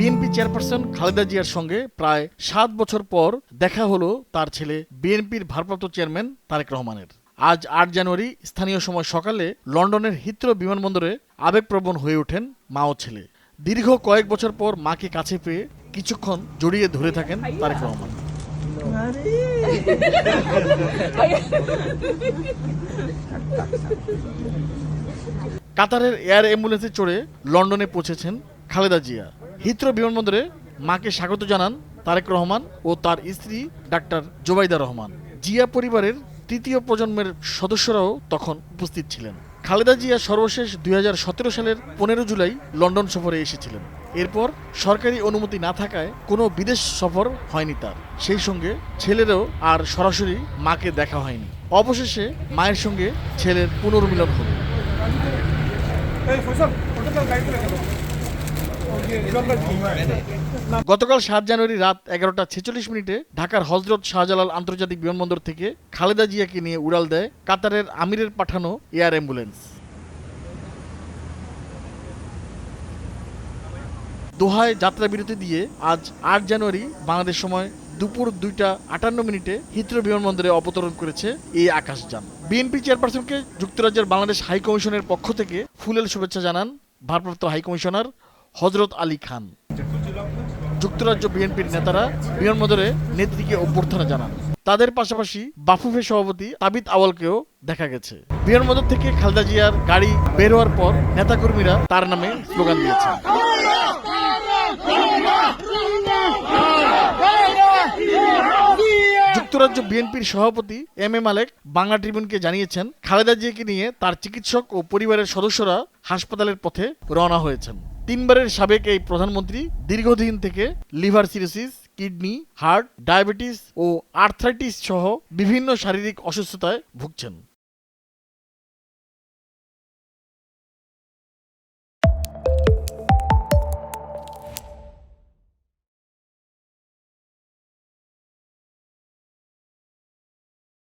BNP chairperson Khaleda জিয়ার সঙ্গে প্রায় সাত বছর পর দেখা হলো তার ছেলে বিএনপির ভারপ্রাপ্ত চেয়ারম্যান তারেক রহমানের। আজ আট জানুয়ারি, স্থানীয় সময় সকালে লন্ডনের হিত্র বিমানবন্দরে আবেগপ্রবণ হয়ে ওঠেন মা ও ছেলে। দীর্ঘ কয়েক বছর পর মাকে কাছে পেয়ে কিছুক্ষণ জড়িয়ে ধরে থাকেন তারেক রহমান। কাতারের এয়ার অ্যাম্বুলেন্সে চড়ে লন্ডনে পৌঁছেছেন খালেদা জিয়া। হিথ্রো বিমানবন্দরে মাকে স্বাগত জানান তারেক রহমান ও তার স্ত্রী ডাক্তার জোবাইদা রহমান। জিয়া পরিবারের তৃতীয় প্রজন্মের সদস্যরাও তখন উপস্থিত ছিলেন। খালেদা জিয়া সর্বশেষ দুই হাজার সতেরো সালের পনেরো জুলাই লন্ডন সফরে এসেছিলেন। এরপর সরকারি অনুমতি না থাকায় কোনো বিদেশ সফর হয়নি তার। সেই সঙ্গে ছেলেরও আর সরাসরি মাকে দেখা হয়নি। অবশেষে মায়ের সঙ্গে ছেলের পুনর্মিলন হলো। গতকাল সাত জানুয়ারি রাত এগারোটা ছেচল্লিশ মিনিটে ঢাকার হজরত শাহজালাল আন্তর্জাতিক বিমানবন্দর থেকে খালেদা জিয়াকে নিয়ে উড়াল দেয় কাতারের আমিরের পাঠানো এয়ার অ্যাম্বুলেন্স। দোহায় যাত্রা বিরতি দিয়ে আজ আট জানুয়ারি বাংলাদেশ সময় দুপুর দুইটা আটান্ন মিনিটে হিথ্রো বিমানবন্দরে অবতরণ করেছে এই আকাশযান। বিএনপি চেয়ারপারসনকে যুক্তরাজ্যের বাংলাদেশ হাই কমিশনের পক্ষ থেকে ফুলেল শুভেচ্ছা জানান ভারপ্রাপ্ত হাই কমিশনার হজরত আলী খান। যুক্তরাজ্য বিএনপির নেতারা বিমানবন্দরে নেত্রীকে অভ্যর্থনা জানান। তাদের পাশাপাশি বাফুফে সভাপতি তাবিত আওয়ালকেও দেখা গেছে। বিমানবন্দর থেকে খালেদা জিয়ার গাড়ি বের হওয়ার পর নেতাকর্মীরা তার নামে স্লোগান দিয়েছেন। যুক্তরাজ্য বিএনপির সভাপতি এম এ মালেক বাংলা ট্রিবিউনকে জানিয়েছেন, খালেদা জিয়াকে নিয়ে তার চিকিৎসক ও পরিবারের সদস্যরা হাসপাতালের পথে রওনা হয়েছেন। তিনবারের সাবেক এই প্রধানমন্ত্রী দীর্ঘদিন থেকে liver cirrhosis, kidney, heart, diabetes ও আর্থ্রাইটিস সহ বিভিন্ন শারীরিক অসুস্থতায় ভুগছেন।